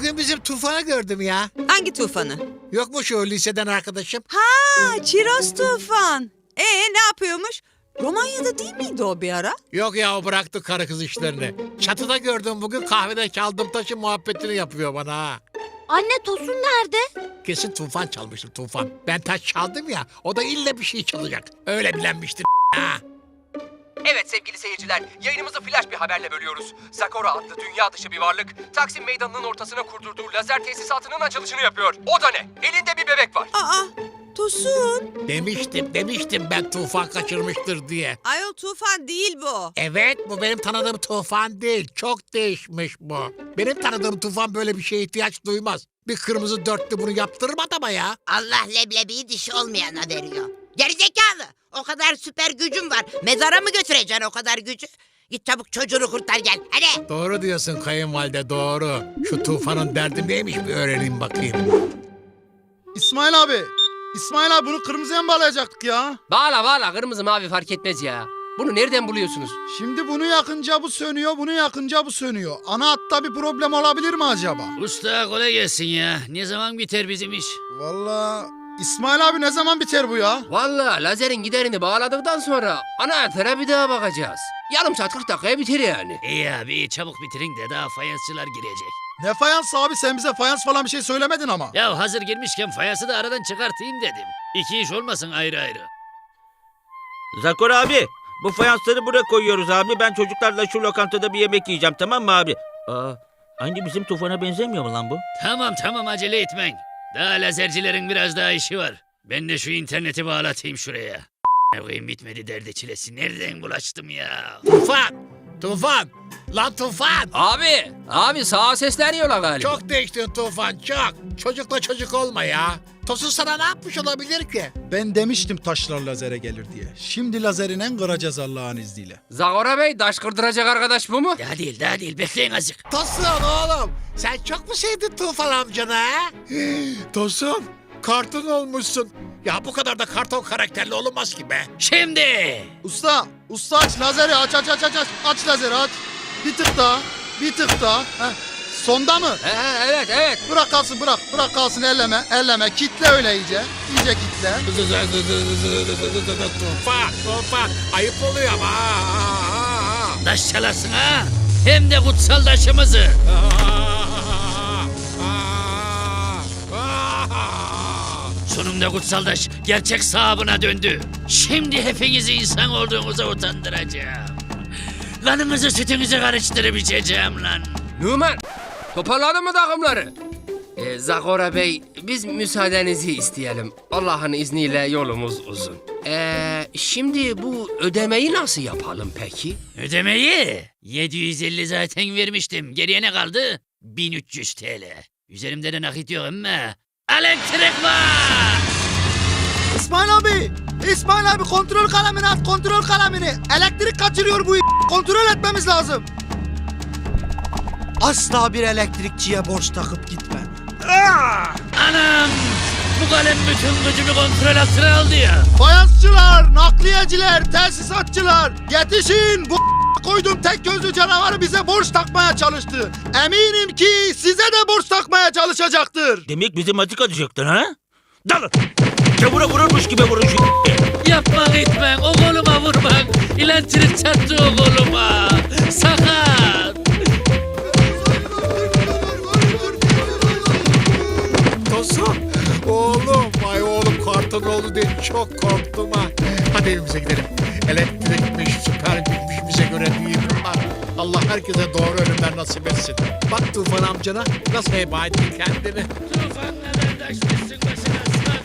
bugün bizim Tufan'ı gördüm ya. Hangi tufanı? Yok mu şu liseden arkadaşım? Ha, Çiroz tufan. Ee ne yapıyormuş? Romanya'da değil miydi o bir ara? Yok ya o bıraktı karı kız işlerini. Çatıda gördüm bugün kahvede çaldım taşı muhabbetini yapıyor bana ha. Anne Tosun nerede? Kesin Tufan çalmıştır Tufan. Ben taş çaldım ya o da illa bir şey çalacak. Öyle bilenmiştir ha. Evet sevgili seyirciler, yayınımızı flash bir haberle bölüyoruz. Zakora adlı dünya dışı bir varlık, Taksim Meydanı'nın ortasına kurdurduğu lazer tesisatının açılışını yapıyor. O da ne? Elinde bir bebek var. Aa, Tosun. Demiştim demiştim ben Tufan kaçırmıştır diye. Ayol tufan değil bu. Evet bu benim tanıdığım Tufan değil. Çok değişmiş bu. Benim tanıdığım Tufan böyle bir şeye ihtiyaç duymaz. Bir kırmızı dörtlü bunu yaptırmadı ama ya. Allah leblebiyi dişi olmayana veriyor. Gerizekalı. O kadar süper gücüm var. Mezara mı götüreceksin o kadar gücü? Git çabuk çocuğunu kurtar gel. Hadi. Doğru diyorsun kayınvalide doğru. Şu Tufan'ın derdi neymiş bir öğreneyim bakayım. İsmail abi. İsmail abi bunu kırmızıya mı bağlayacaktık ya? Bağla bağla, kırmızı mavi fark etmez ya. Bunu nereden buluyorsunuz? Şimdi bunu yakınca bu sönüyor, bunu yakınca bu sönüyor. Ana hatta bir problem olabilir mi acaba? Usta kolay gelsin ya. Ne zaman biter bizim iş? Vallahi İsmail abi ne zaman biter bu ya? Vallahi lazerin giderini bağladıktan sonra anahtara bir daha bakacağız. Yarım saat 40 dakikaya biter yani. İyi abi iyi çabuk bitirin de daha fayansçılar girecek. Ne fayans abi sen bize fayans falan bir şey söylemedin ama. Ya hazır girmişken fayansı da aradan çıkartayım dedim. İki iş olmasın ayrı ayrı. Zakor abi bu fayansları buraya koyuyoruz abi. Ben çocuklarla şu lokantada bir yemek yiyeceğim tamam mı abi? Aa, aynı bizim tufana benzemiyor mu lan bu? Tamam tamam acele etmeyin. Daha lazercilerin biraz daha işi var. Ben de şu interneti bağlatayım şuraya. Koyayım bitmedi derdi çilesi. Nereden bulaştım ya? Tufan! Tufan! Lan Tufan! Abi, abi sağa sesleniyorlar galiba. Çok değiştin Tufan çok. Çocukla çocuk olma ya. Tosun sana ne yapmış olabilir ki? Ben demiştim taşlar lazere gelir diye. Şimdi lazerinen kıracağız Allah'ın izniyle. Zagora Bey taş kırdıracak arkadaş bu mu? Daha değil daha değil bekleyin azıcık. Tosun oğlum sen çok mu sevdin Tufan amcanı ha? Tosun kartın olmuşsun. Ya bu kadar da karton karakterli olunmaz ki be. Şimdi. Usta, usta aç lazeri aç aç aç aç aç. Aç lazeri aç. Bir tık daha, bir tık daha. Heh. Sonda mı? He, evet evet. Bırak kalsın bırak, bırak kalsın elleme, elleme. Kitle öyle iyice, iyice kitle. Tufan, Tufan ayıp oluyor ama. Taş çalarsın ha. Hem de kutsal taşımızı. Sonunda kutsal taş gerçek sahibine döndü. Şimdi hepinizi insan olduğunuza utandıracağım. Kanınızı sütünüze karıştırıp içeceğim lan. Numan, toparladın mı takımları? Ee, Zagora Bey, biz müsaadenizi isteyelim. Allah'ın izniyle yolumuz uzun. Ee, şimdi bu ödemeyi nasıl yapalım peki? Ödemeyi 750 zaten vermiştim. Geriye ne kaldı? 1300 TL. Üzerimde de nakit yok ama. Elektrik var! İsmail abi, İsmail abi kontrol kalemini at, kontrol kalemini. Elektrik kaçırıyor bu kontrol etmemiz lazım. Asla bir elektrikçiye borç takıp gitme. Anam! Bu kalem bütün gücümü kontrol altına aldı ya. Fayansçılar, nakliyeciler, tesisatçılar yetişin bu koydum tek gözlü canavarı bize borç takmaya çalıştı. Eminim ki size de borç takmaya çalışacaktır. Demek bizim acık acıyacaktın ha? Dalın! Çamura vururmuş gibi vurun şu Yapma gitme, o koluma vurmak. İlantrik çarptı o koluma. Sakat. Oğlum vay oğlum karton oldu diye çok korktum ha. Hadi evimize gidelim. Elektrikmiş, süpermiş bize göre değil bunlar. Allah herkese doğru ölümler nasip etsin. Bak Tufan amcana nasıl heba etti kendini. Tufan taşmışsın başına